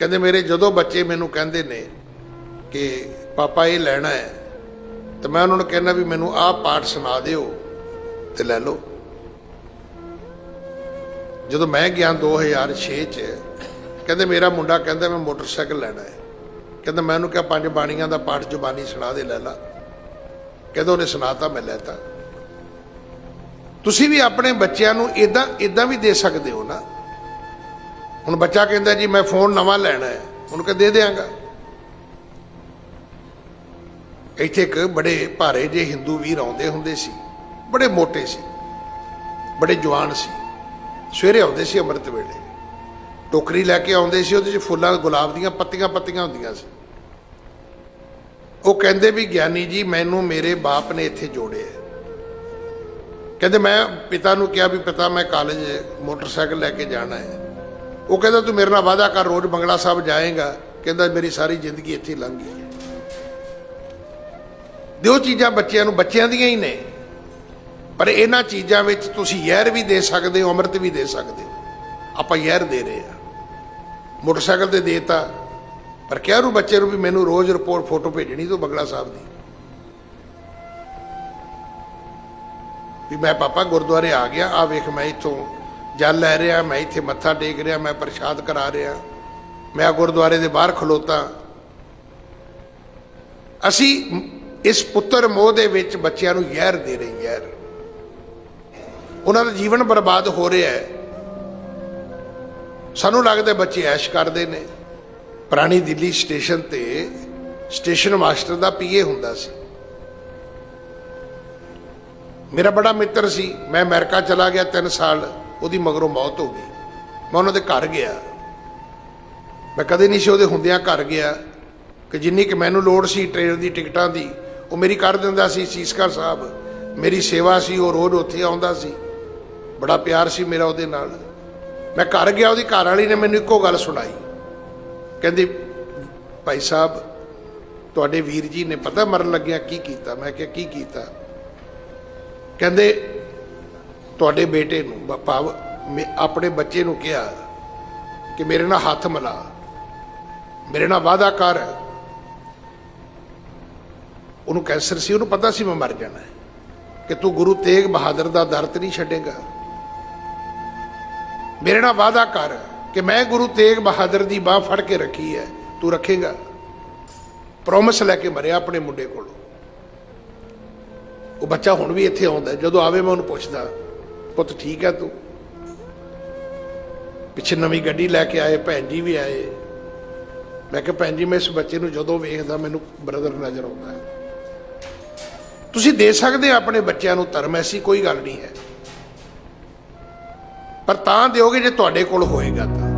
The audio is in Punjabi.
ਕਹਿੰਦੇ ਮੇਰੇ ਜਦੋਂ ਬੱਚੇ ਮੈਨੂੰ ਕਹਿੰਦੇ ਨੇ ਕਿ ਪਾਪਾ ਇਹ ਲੈਣਾ ਹੈ, ਤਾਂ ਮੈਂ ਉਹਨਾਂ ਨੂੰ ਕਹਿੰਦਾ ਵੀ ਮੈਨੂੰ ਆਹ ਪਾਠ ਸੁਣਾ ਦਿਓ ਤੇ ਲੈ ਲਓ। ਜਦੋਂ ਮੈਂ ਗਿਆ 2006 ਚ, ਕਹਿੰਦੇ ਮੇਰਾ ਮੁੰਡਾ ਕਹਿੰਦਾ ਮੈਂ ਮੋਟਰਸਾਈਕਲ ਲੈਣਾ ਹੈ। ਕਹਿੰਦਾ ਮੈਂ ਉਹਨੂੰ ਕਿਹਾ, ਪੰਜ ਬਾਣੀਆਂ ਦਾ ਪਾਠ ਜ਼ੁਬਾਨੀ ਸੁਣਾ ਦੇ, ਲੈ ਲਾ। ਕਹਿੰਦਾ ਉਹਨੇ ਸੁਣਾਤਾ, ਮੈਂ ਲੈਤਾ। ਤੁਸੀਂ ਵੀ ਆਪਣੇ ਬੱਚਿਆਂ ਨੂੰ ਇਦਾਂ ਇਦਾਂ ਵੀ ਦੇ ਸਕਦੇ ਹੋ ਨਾ? ਹੁਣ ਬੱਚਾ ਕਹਿੰਦਾ ਜੀ, ਮੈਂ ਫੋਨ ਨਵਾਂ ਲੈਣਾ ਹੈ। ਉਹਨੂੰ ਕਹ ਦੇ ਦੇਵਾਂਗਾ ਇੱਥੇ ਇੱਕ ਬੜੇ ਭਾਰੇ ਜੇ ਹਿੰਦੂ ਵੀਰ ਆਉਂਦੇ ਹੁੰਦੇ ਸੀ। ਬੜੇ ਮੋਟੇ ਸੀ। ਬੜੇ ਜਵਾਨ ਸੀ। ਸਵੇਰੇ ਆਉਂਦੇ ਸੀ ਅੰਮ੍ਰਿਤ ਵੇਲੇ। ਟੋਕਰੀ ਲੈ ਕੇ ਆਉਂਦੇ ਸੀ, ਉਹਦੇ 'ਚ ਫੁੱਲਾਂ, ਗੁਲਾਬ ਦੀਆਂ ਪੱਤੀਆਂ ਪੱਤੀਆਂ ਹੁੰਦੀਆਂ ਸੀ। ਉਹ ਕਹਿੰਦੇ ਵੀ, ਗਿਆਨੀ ਜੀ, ਮੈਨੂੰ ਮੇਰੇ ਬਾਪ ਨੇ ਇੱਥੇ ਜੋੜਿਆ ਕਹਿੰਦੇ ਮੈਂ ਪਿਤਾ ਨੂੰ ਕਿਹਾ ਵੀ, ਪਿਤਾ, ਮੈਂ ਕਾਲਜ ਮੋਟਰਸਾਈਕਲ ਲੈ ਕੇ ਜਾਣਾ ਹੈ। ਉਹ ਕਹਿੰਦਾ, ਤੂੰ ਮੇਰੇ ਨਾਲ ਵਾਅਦਾ ਕਰ, ਰੋਜ਼ ਬੰਗਲਾ ਸਾਹਿਬ ਜਾਏਗਾ। ਕਹਿੰਦਾ, ਮੇਰੀ ਸਾਰੀ ਜ਼ਿੰਦਗੀ ਇੱਥੇ ਲੰਘ ਗਈ ਦਿਓ ਚੀਜ਼ਾਂ ਬੱਚਿਆਂ ਨੂੰ, ਬੱਚਿਆਂ ਦੀਆਂ ਹੀ ਨੇ। ਪਰ ਇਹਨਾਂ ਚੀਜ਼ਾਂ ਵਿੱਚ ਤੁਸੀਂ ਯਹਿਰ ਵੀ ਦੇ ਸਕਦੇ ਹੋ, ਅੰਮ੍ਰਿਤ ਵੀ ਦੇ ਸਕਦੇ ਹੋ। ਆਪਾਂ ਯਹਿਰ ਦੇ ਰਹੇ ਆ ਮੋਟਰਸਾਈਕਲ ਤੇ ਦੇਤਾ। ਪਰ ਕਹਿ ਰੂ ਬੱਚੇ ਨੂੰ ਵੀ ਮੈਨੂੰ ਰੋਜ਼ ਰਿਪੋਰਟ, ਫੋਟੋ ਭੇਜਣੀ ਤੋਂ ਬੰਗਲਾ ਸਾਹਿਬ ਦੀ। ਵੀ ਮੈਂ ਪਾਪਾ ਗੁਰਦੁਆਰੇ ਆ ਗਿਆ ਆ ਵੇਖ ਮੈਂ ਇੱਥੋਂ ਜਲ ਲੈ ਰਿਹਾ, ਮੈਂ ਇੱਥੇ ਮੱਥਾ ਟੇਕ ਰਿਹਾ, ਮੈਂ ਪ੍ਰਸ਼ਾਦ ਕਰਾ ਰਿਹਾ, ਮੈਂ ਗੁਰਦੁਆਰੇ ਦੇ ਬਾਹਰ ਖਲੋਤਾ। ਅਸੀਂ ਇਸ ਪੁੱਤਰ ਮੋਹ ਦੇ ਵਿੱਚ ਬੱਚਿਆਂ ਨੂੰ ਜ਼ਹਿਰ ਦੇ ਰਹੇ, ਜ਼ਹਿਰ। ਉਹਨਾਂ ਦਾ ਜੀਵਨ ਬਰਬਾਦ ਹੋ ਰਿਹਾ ਹੈ। ਸਾਨੂੰ ਲੱਗਦਾ ਬੱਚੇ ਐਸ਼ ਕਰਦੇ ਨੇ। ਪੁਰਾਣੀ ਦਿੱਲੀ ਸਟੇਸ਼ਨ ਤੇ ਸਟੇਸ਼ਨ ਮਾਸਟਰ ਦਾ ਪੀਏ ਹੁੰਦਾ ਸੀ। ਮੇਰਾ ਬੜਾ ਮਿੱਤਰ ਸੀ, ਮੈਂ ਅਮਰੀਕਾ ਚਲਾ ਗਿਆ 3 ਸਾਲ। ਉਹਦੀ ਮਗਰੋਂ ਮੌਤ ਹੋ ਗਈ। ਮੈਂ ਉਹਨਾਂ ਦੇ ਘਰ ਗਿਆ। ਮੈਂ ਕਦੇ ਨਹੀਂ ਸੀ ਉਹਦੇ ਹੁੰਦਿਆਂ ਘਰ ਗਿਆ ਕਿ ਜਿੰਨੀ ਕਿ ਮੈਨੂੰ ਲੋੜ ਸੀ ਟ੍ਰੇਨ ਦੀ, ਟਿਕਟਾਂ ਦੀ, ਉਹ ਮੇਰੀ ਕਰ ਦਿੰਦਾ ਸੀ ਸੀਸਕਰ ਸਾਹਿਬ। ਮੇਰੀ ਸੇਵਾ ਸੀ, ਉਹ ਰੋਜ਼ ਉੱਥੇ ਆਉਂਦਾ ਸੀ। ਬੜਾ ਪਿਆਰ ਸੀ ਮੇਰਾ ਉਹਦੇ ਨਾਲ। ਮੈਂ ਘਰ ਗਿਆ, ਉਹਦੀ ਘਰ ਵਾਲੀ ਨੇ ਮੈਨੂੰ ਇੱਕੋ ਗੱਲ ਸੁਣਾਈ। ਕਹਿੰਦੀ, ਭਾਈ ਸਾਹਿਬ, ਤੁਹਾਡੇ ਵੀਰ ਜੀ ਨੇ ਪਤਾ ਮਰਨ ਲੱਗਿਆ ਕੀ ਕੀਤਾ? ਮੈਂ ਕਿਹਾ, ਕੀ ਕੀਤਾ? ਕਹਿੰਦੇ ਤੁਹਾਡੇ ਬੇਟੇ ਨੂੰ, ਬ- ਭਾਵ ਮੇ- ਆਪਣੇ ਬੱਚੇ ਨੂੰ ਕਿਹਾ ਕਿ ਮੇਰੇ ਨਾਲ ਹੱਥ ਮਿਲਾ। ਮੇਰੇ ਨਾਲ ਵਾਅਦਾ ਕਰ। ਉਹਨੂੰ ਕੈਂਸਰ ਸੀ, ਉਹਨੂੰ ਪਤਾ ਸੀ ਮੈਂ ਮਰ ਜਾਣਾ ਹੈ, ਕਿ ਤੂੰ ਗੁਰੂ ਤੇਗ ਬਹਾਦਰ ਦਾ ਦਰ ਤੇ ਨਹੀਂ ਛੱਡੇਗਾ। ਮੇਰੇ ਨਾਲ ਵਾਅਦਾ ਕਰ ਕਿ ਮੈਂ ਗੁਰੂ ਤੇਗ ਬਹਾਦਰ ਦੀ ਬਾਹ ਫੜ ਕੇ ਰੱਖੀ ਹੈ, ਤੂੰ ਰੱਖੇਗਾ। ਪ੍ਰੋਮਿਸ ਲੈ ਕੇ ਮਰਿਆ ਆਪਣੇ ਮੁੰਡੇ ਕੋਲੋਂ। ਉਹ ਬੱਚਾ ਹੁਣ ਵੀ ਇੱਥੇ ਆਉਂਦਾ ਹੈ। ਜਦੋਂ ਆਵੇ ਮੈਂ ਉਹਨੂੰ ਪੁੱਛਦਾ ਪੁੱਤ ਠੀਕ ਹੈ ਤੂੰ? ਪਿੱਛੇ ਨਵੀਂ ਗੱਡੀ ਲੈ ਕੇ ਆਏ, ਭੈਣ ਜੀ ਵੀ ਆਏ। ਮੈਂ ਕਿਹਾ, ਭੈਣ ਜੀ, ਮੈਂ ਇਸ ਬੱਚੇ ਨੂੰ ਜਦੋਂ ਵੇਖਦਾ, ਮੈਨੂੰ ਬ੍ਰਦਰ ਨਜ਼ਰ ਆਉਂਦਾ ਹੈ। ਤੁਸੀਂ ਦੇ ਸਕਦੇ ਹੋ ਆਪਣੇ ਬੱਚਿਆਂ ਨੂੰ ਧਰਮ, ਐਸੀ ਕੋਈ ਗੱਲ ਨਹੀਂ ਹੈ। ਪਰ ਤਾਂ ਦਿਓਗੇ ਜੇ ਤੁਹਾਡੇ ਕੋਲ ਹੋਏਗਾ ਤਾਂ।